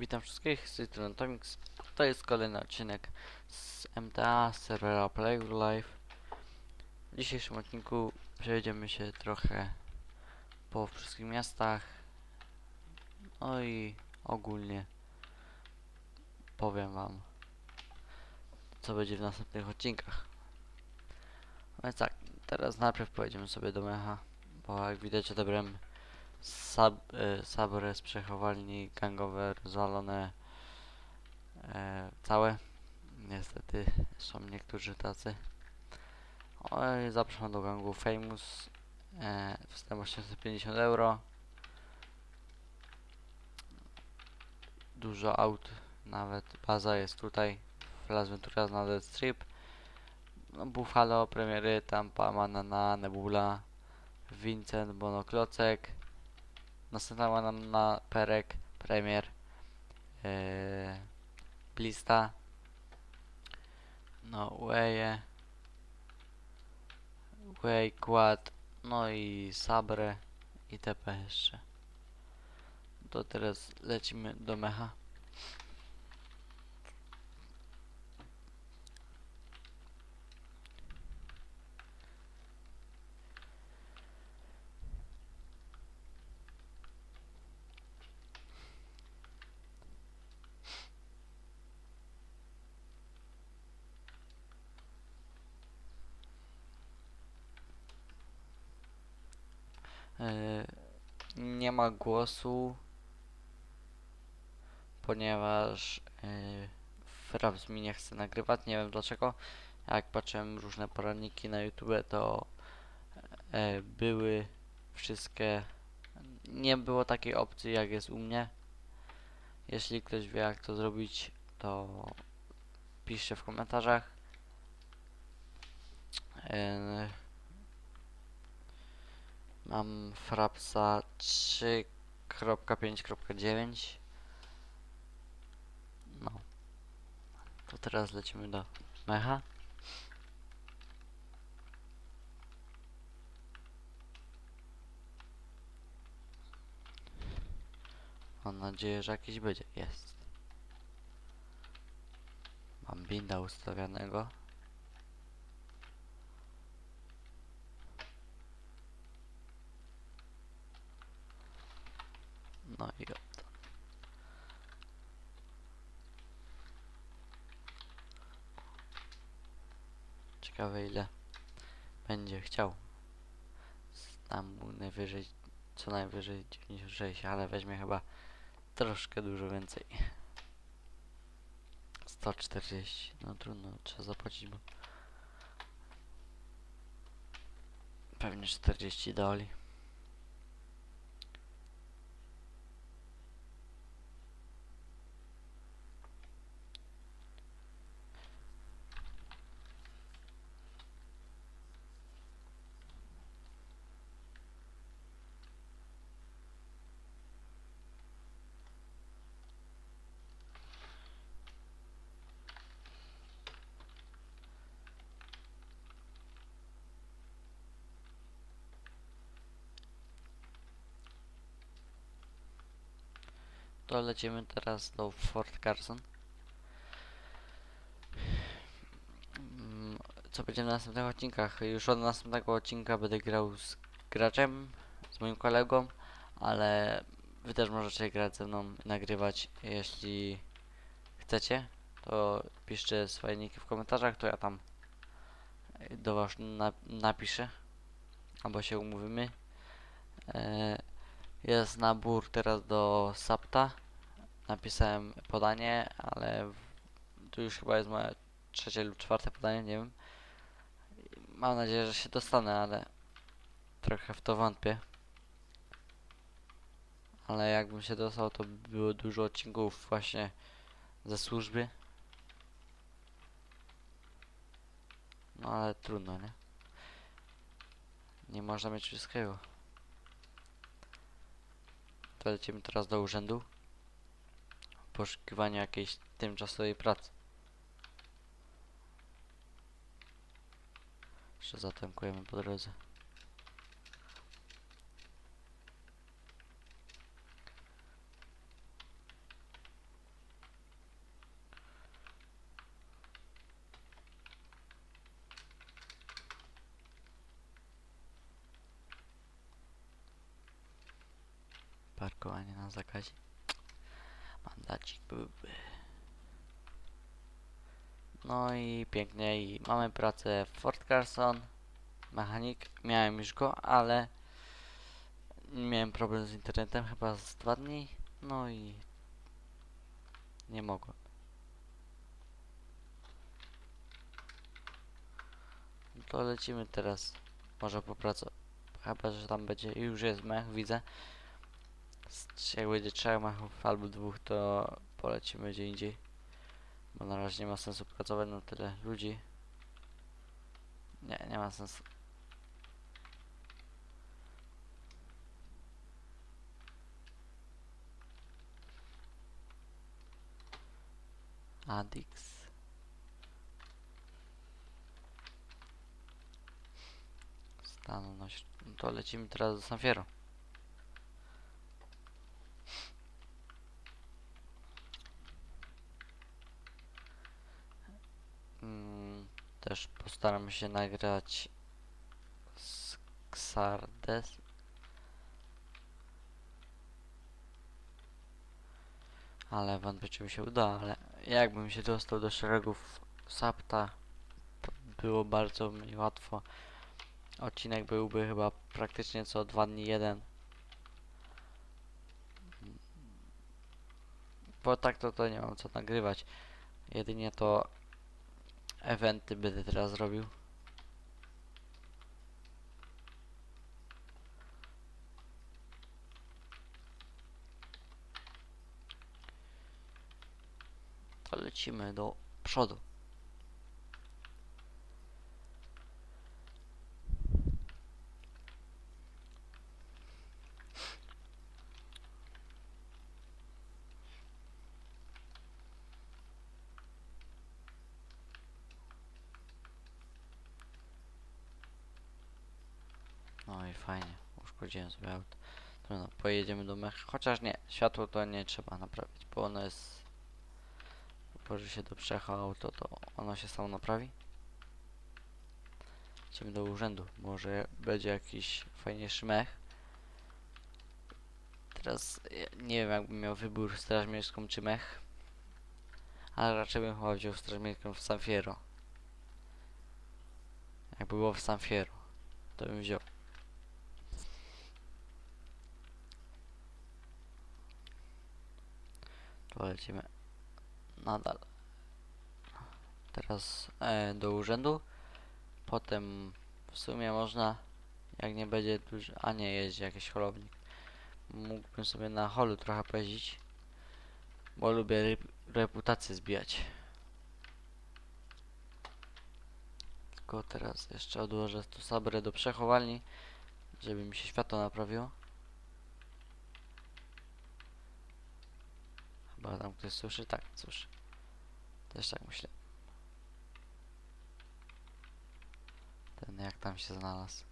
Witam wszystkich, z Tomix. To jest kolejny odcinek z MTA, z serwera Play Live. W dzisiejszym odcinku przejedziemy się trochę po wszystkich miastach. No i ogólnie powiem wam, co będzie w następnych odcinkach. No więc tak, teraz najpierw pojedziemy sobie do Mecha, bo jak widać odebrałem sab, e, sabre z przechowalni gangowe rozwalone e, całe. Niestety są niektórzy tacy. Zapraszam do gangu Famous. E, wstęp 850 euro. Dużo aut, nawet baza jest tutaj. Las Venturas na Dead Strip. No, Buffalo, premiery, Tampa, Manana, Nebula, Vincent, Bonoklocek. Następna na, na Perek, Premier, yy, Blista, no Weje, Way, Quad, no i Sabre i TP jeszcze. To teraz lecimy do mecha. Nie ma głosu, ponieważ yy, Fraps mi nie chce nagrywać, nie wiem dlaczego. Jak patrzyłem różne poradniki na YouTube, to yy, były wszystkie. Nie było takiej opcji jak jest u mnie. Jeśli ktoś wie jak to zrobić, to piszcie w komentarzach. Mam Frapsa 3.5.9 No To teraz lecimy do mecha Mam nadzieję, że jakiś będzie. Jest. Mam binda ustawionego. No i oto. Ciekawe ile będzie chciał. Tam mu najwyżej, co najwyżej 96, ale weźmie chyba troszkę dużo więcej. 140, no trudno, trzeba zapłacić, bo pewnie 40 doli. To lecimy teraz do Fort Carson. Mm, Co będzie w następnych odcinkach? Już od następnego odcinka będę grał z graczem, z moim kolegą, ale wy też możecie grać ze mną i nagrywać, jeśli chcecie. To piszcie swoje niki w komentarzach, to ja tam do was na napiszę, albo się umówimy. E, jest nabór teraz do SAPTA. Napisałem podanie, ale tu już chyba jest moje trzecie lub czwarte podanie, nie wiem. Mam nadzieję, że się dostanę, ale trochę w to wątpię. Ale jakbym się dostał, to by było dużo odcinków właśnie ze służby. No ale trudno, nie? Nie można mieć wszystkiego. To lecimy teraz do urzędu. W poszukiwaniu jakiejś tymczasowej pracy. Jeszcze zatankujemy po drodze. Byłby. No i pięknie i mamy pracę w Fort Carson. Mechanik. Miałem już go, ale miałem problem z internetem chyba z dwa dni. No i nie mogłem. No To lecimy teraz. Może po pracy. Chyba, że tam będzie. Już jest mech, widzę. Z- Jak będzie trzech mechów albo dwóch, to polecimy gdzie indziej. Bo na razie nie ma sensu pracować na tyle ludzi. Nie, nie ma sensu. Adix. Śr- no To lecimy teraz do San się nagrać z Xardes. Ale wątpię czy mi się uda, ale jakbym się dostał do szeregów Sapta, to było bardzo mi łatwo. Odcinek byłby chyba praktycznie co dwa dni jeden. Bo tak to, to nie mam co nagrywać. Jedynie to eventy będę teraz robił. Lecimy do przodu. No i fajnie, uszkodziłem sobie auto. Trudno, pojedziemy do mech. Chociaż nie, światło to nie trzeba naprawić, bo ono jest... Boże się do przecha auto, to ono się samo naprawi. Idziemy do urzędu, może będzie jakiś fajniejszy mech. Teraz nie wiem jakbym miał wybór straż miejską czy mech. Ale raczej bym chyba wziął straż miejską w San Fierro. Jakby było w San Fierro, to bym wziął. To lecimy nadal. Teraz e, do urzędu. Potem w sumie można, jak nie będzie dużo, a nie jeździ jakiś holownik. Mógłbym sobie na holu trochę pojeździć, bo lubię rep reputację zbijać. Tylko teraz jeszcze odłożę tu sabrę do przechowalni, żeby mi się światło naprawiło. Chyba tam ktoś słyszy? Tak, słyszy. Też tak myślę. Ten jak tam się znalazł.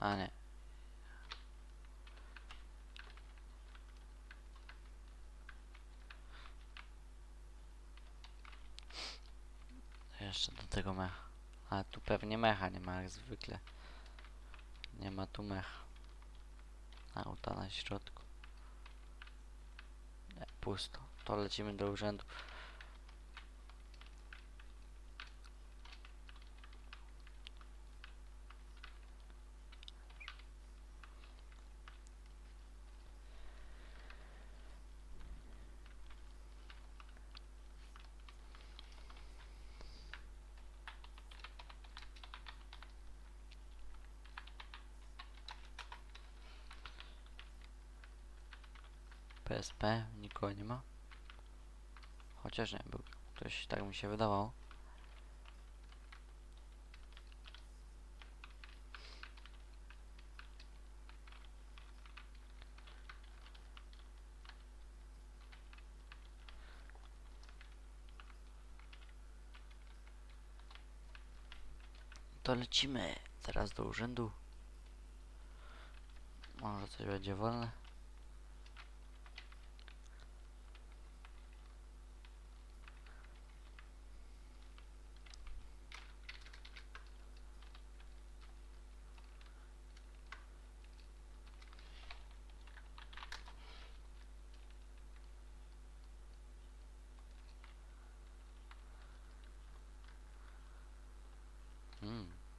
A nie. Jeszcze do tego mecha. Ale tu pewnie mecha nie ma jak zwykle. Nie ma tu mecha. Auta na środku. Nie, pusto. To lecimy do urzędu. PSP, nikogo nie ma. Nie, był ktoś, tak mi się wydawało. To lecimy teraz do urzędu. Może coś będzie wolne.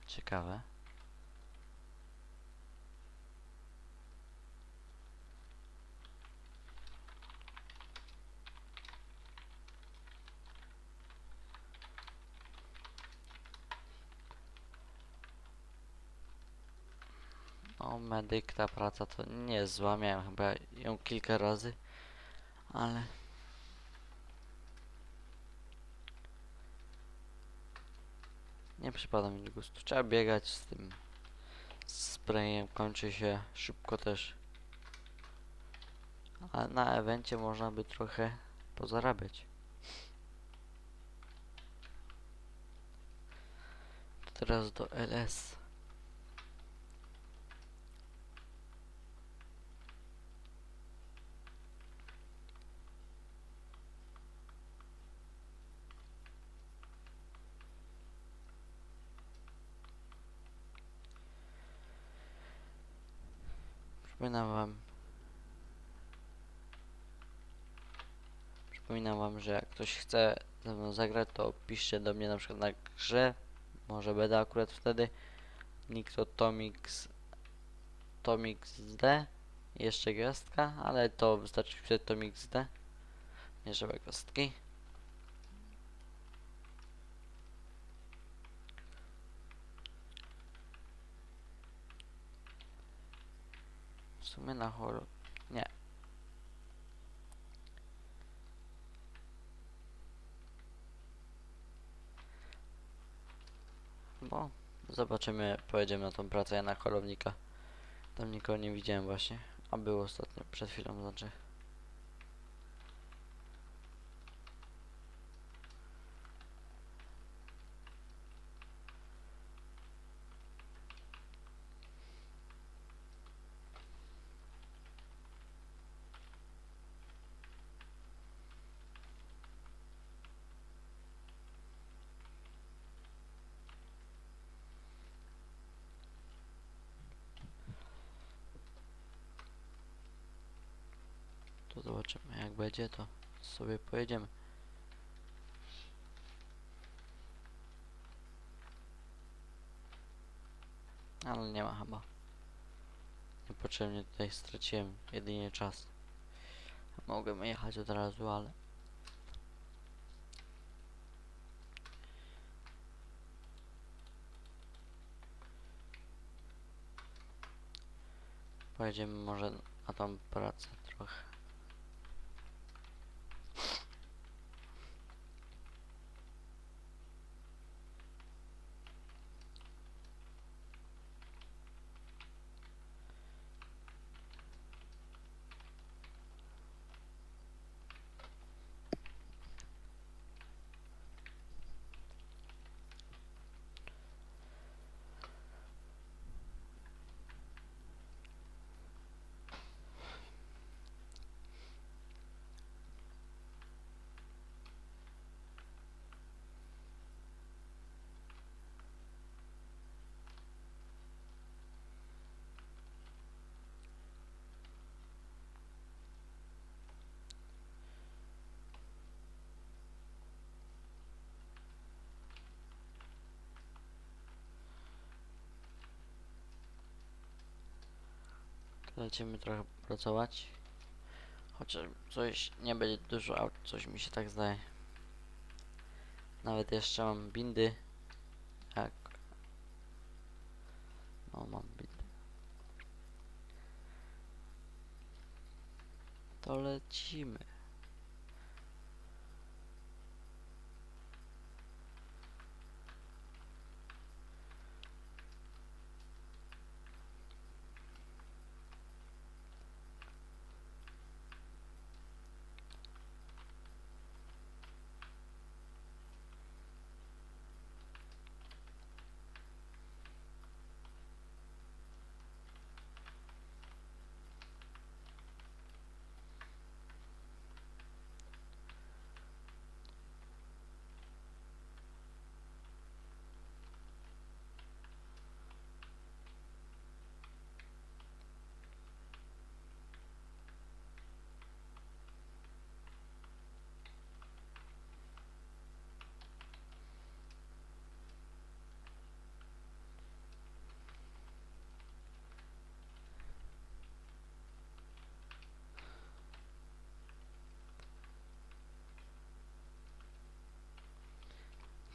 Ciekawe. No, medyk, ta praca to nie jest zła. Miałem chyba ją kilka razy, ale nie przypada mi do gustu. Trzeba biegać z tym sprayem, kończy się szybko też. A na evencie można by trochę pozarabiać. Teraz do LS. Przypominam wam. Że jak ktoś chce ze mną zagrać, to piszcie do mnie na przykład na grze. Może będę akurat wtedy. Nick to Tomix. Tomix D. Jeszcze gwiazdka, ale to wystarczy wpisać D. Nie trzeba gwiazdki. W sumie na horror. Nie. Bo zobaczymy, pojedziemy na tą pracę na kolownika. Tam nikogo nie widziałem właśnie. A było ostatnio, przed chwilą znaczy. To zobaczymy, jak będzie, to sobie pojedziemy. Ale nie ma chyba. Niepotrzebnie tutaj straciłem jedynie czas. Mogłem jechać od razu, ale... Pojedziemy może na tą pracę trochę. Lecimy trochę pracować. Chociaż coś nie będzie dużo aut, coś mi się tak zdaje. Nawet jeszcze mam bindy. Jak. No mam bindy. To lecimy.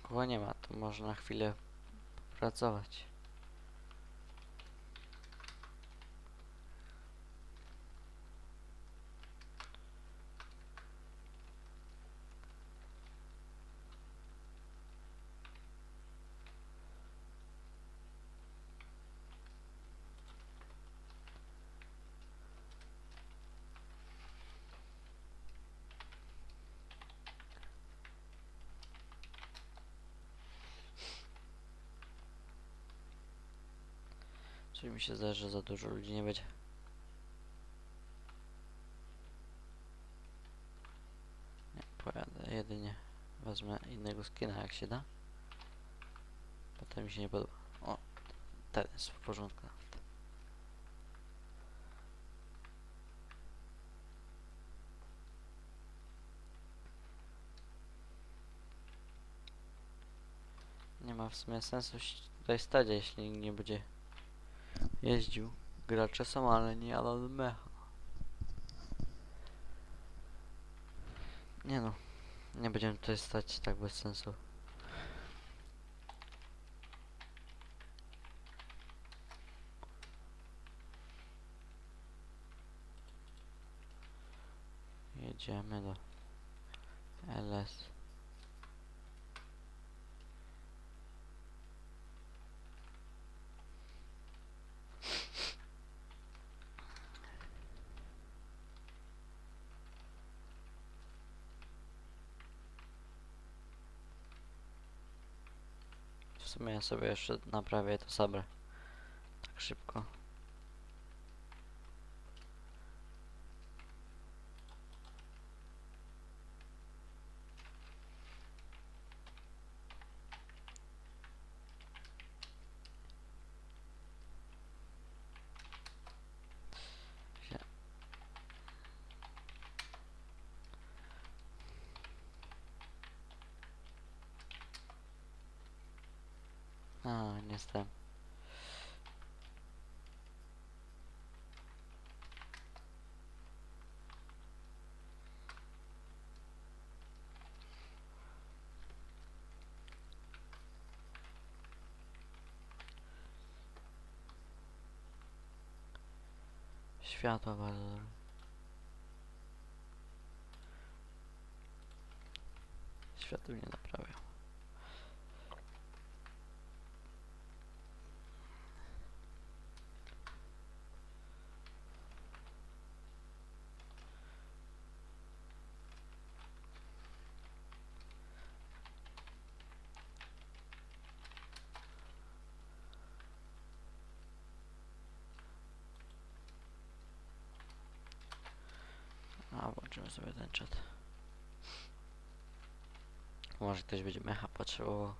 Nikogo nie ma, to można na chwilę pracować. Mi się zdaje, że za dużo ludzi nie będzie. Nie, pojadę jedynie wezmę innego skina jak się da. Potem mi się nie podoba. O, ten jest w porządku. Nie ma w sumie sensu tutaj stać, jeśli nie będzie jeździł. Gracze są, ale nie Alan Mecha. Nie no, nie będziemy tutaj stać tak bez sensu. Jedziemy do LS. W ja sobie jeszcze naprawię to sabre. Tak szybko. Sie- A, nie jestem. Światła bardzo. Światło nie naprawiał. A, włączymy sobie ten czat. Może ktoś będzie mecha potrzebował.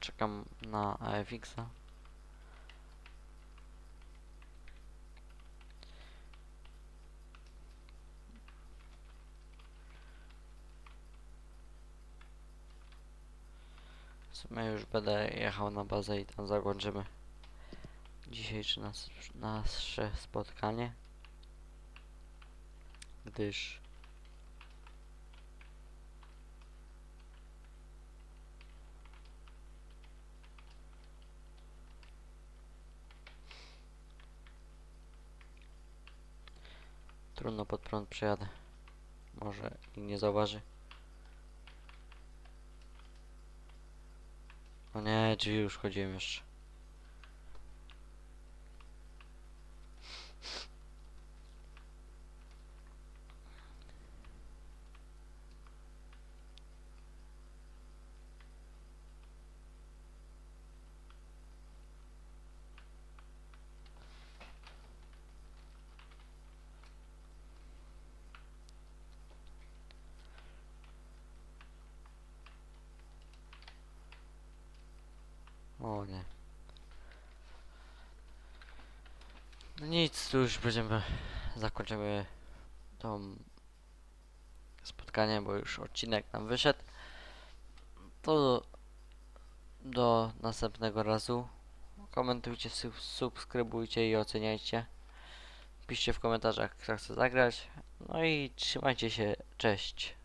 Czekam na AFX-a. W sumie już będę jechał na bazę i tam zakończymy dzisiejsze nas, nasze spotkanie. Gdyż trudno pod prąd przejadę. Może nikt nie zauważy. O nie, drzwi już chodziłem jeszcze. O nie. No nic, tu już będziemy, zakończymy to spotkanie, bo już odcinek nam wyszedł. To do, do następnego razu. Komentujcie, sub- subskrybujcie i oceniajcie. Piszcie w komentarzach, kto chce zagrać. No i trzymajcie się. Cześć.